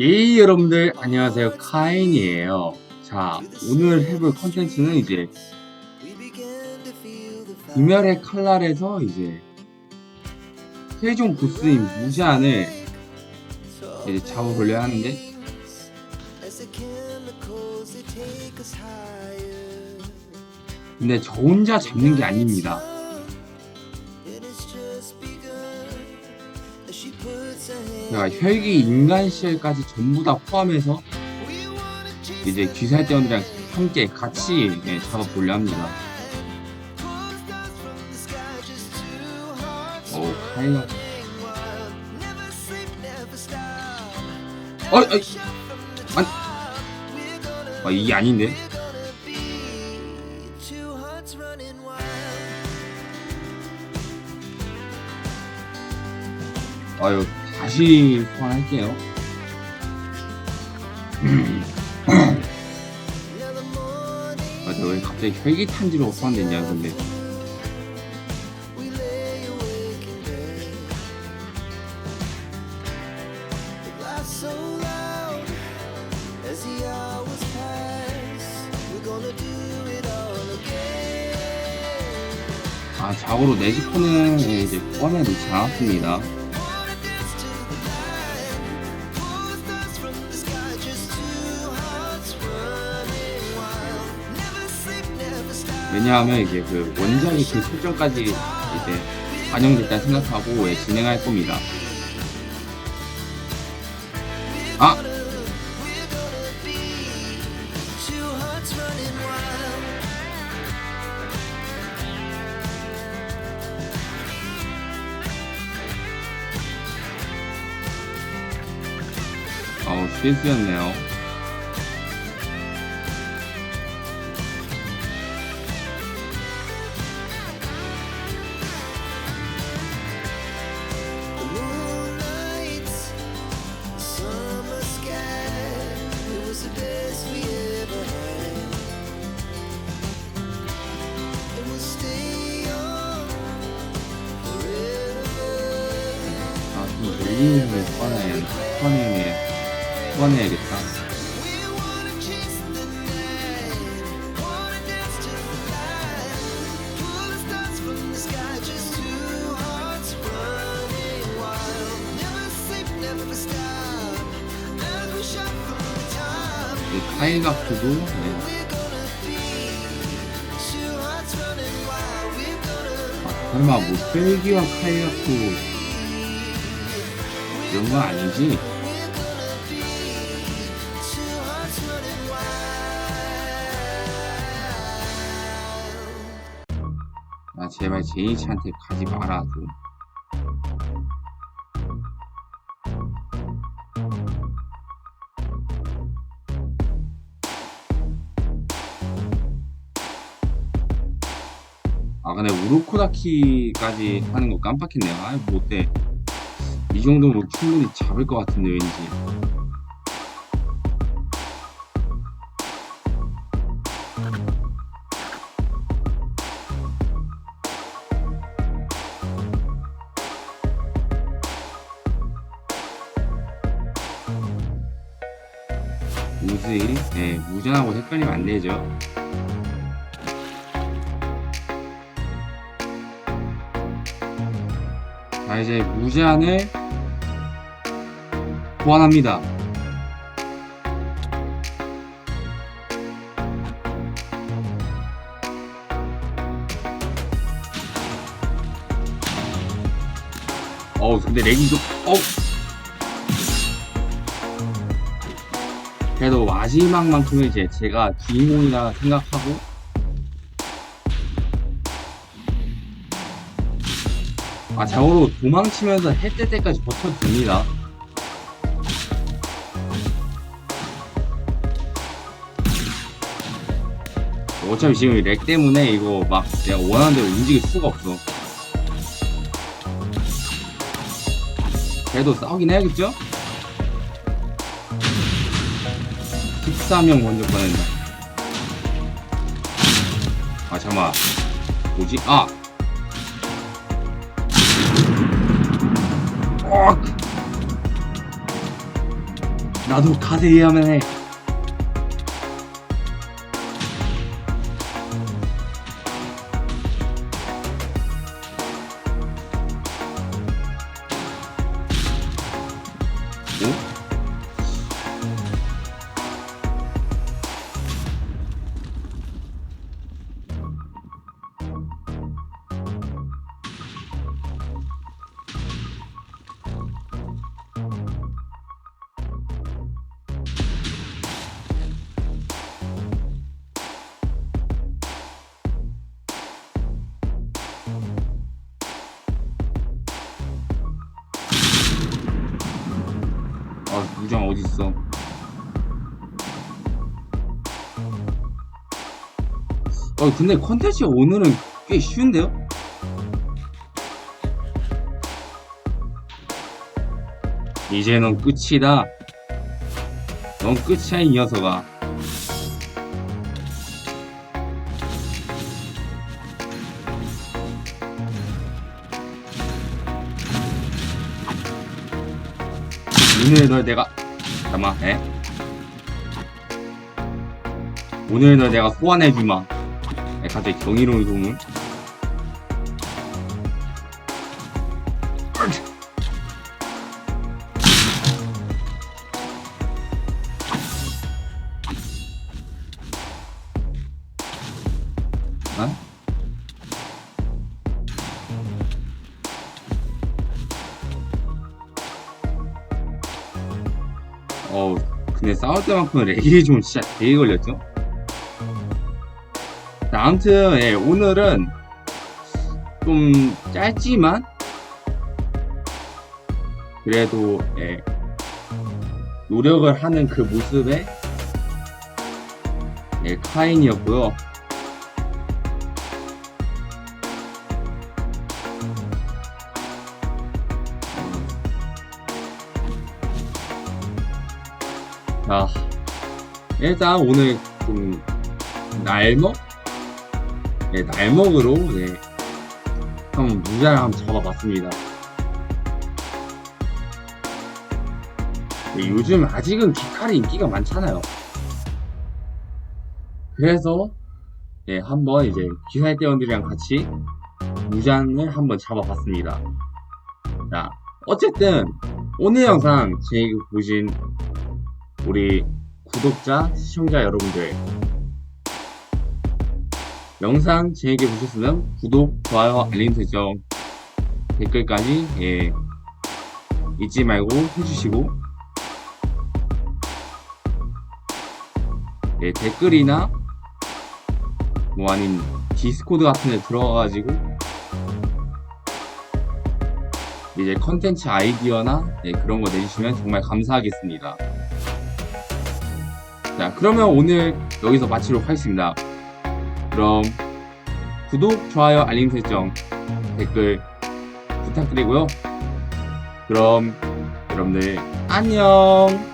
예, 여러분들 안녕하세요. 카인이에요. 자, 오늘 해볼 컨텐츠는 이제 이멸의 칼날에서 이제 최종 보스인 무제한을 이제 잡아보려 하는데 근데 저 혼자 잡는 게 아닙니다. 제가 혈기 인간 시절까지 전부 다 포함해서 이제 귀살대원들이랑 함께 같이 예, 잡아보려 합니다. 오, 카이가. 어, 어, 아니, 아, 이게 아닌데? 아유, 다시 소환할게요. 맞아, 왜 갑자기 혈기탄지로 소환됐냐, 근데. 아, 자고로 네시코는 예, 이제 꺼내 놓지 않았습니다. 왜냐하면 이제 그 원작의 그 설정까지 이제 반영됐다 생각하고 예, 진행할 겁니다. 아! 어우, 실수였네요. Shot from the top. 이 카이가프도 네, 아, 설마 뭐 셀기와 카이가프 이런 거 아니지? 아 제발 제이치한테 가지 마라 좀. 아 근데 우르코다키까지 하는 거 깜빡했네요. 아뭐 어때? 이 정도면 충분히 잡을 것 같은데 왠지. 무지, 예, 무전하고 헷갈리면 안 되죠. 자, 이제 무제한을 보완합니다. 어우, 근데 좀, 어우. 그래도 마지막만큼은 이제 제가 주인공이라 생각하고 아 좌우로 도망치면서 해뜰 때까지 버텨줍니다 어차피 지금 렉 때문에 이거 막 내가 원하는 대로 움직일 수가 없어 그래도 싸우긴 해야겠죠? 14명 먼저 꺼낸다. 아, 잠깐만. 뭐지? 아! 어! 나도 가세 이해하면 해. 어디 있어? 어, 근데 컨텐츠 오늘은 꽤 쉬운데요? 이제 넌 끝이다. 넌 끝이야, 이 녀석아. 오늘 널 내가 잠깐만 에? 오늘 널 내가 소환해주마 에, 갑자기 경이로운 소문 어 근데 싸울 때만큼은 레기에 좀 진짜 되게 걸렸죠? 자, 아무튼 예, 오늘은 좀 짧지만 그래도 예, 노력을 하는 그 모습에 예, 카인이었고요. 자, 일단 오늘 좀 날먹? 네, 날먹으로 네, 한번 무자를 한번 잡아봤습니다. 네, 요즘 아직은 기칼이 인기가 많잖아요. 그래서 예, 한번 이제 기사대원들이랑 같이 무장을 한번 잡아봤습니다. 자, 어쨌든 오늘 영상 제 보신 우리 구독자, 시청자 여러분들 영상 재밌게 보셨으면 구독, 좋아요, 알림 설정, 댓글까지 예, 잊지 말고 해주시고 예, 댓글이나 뭐 아닌 디스코드 같은 데 들어가가지고 이제 컨텐츠 아이디어나 예, 그런 거 내주시면 정말 감사하겠습니다. 자, 그러면 오늘 여기서 마치도록 하겠습니다. 그럼 구독, 좋아요, 알림 설정, 댓글 부탁드리고요. 그럼 여러분들 안녕.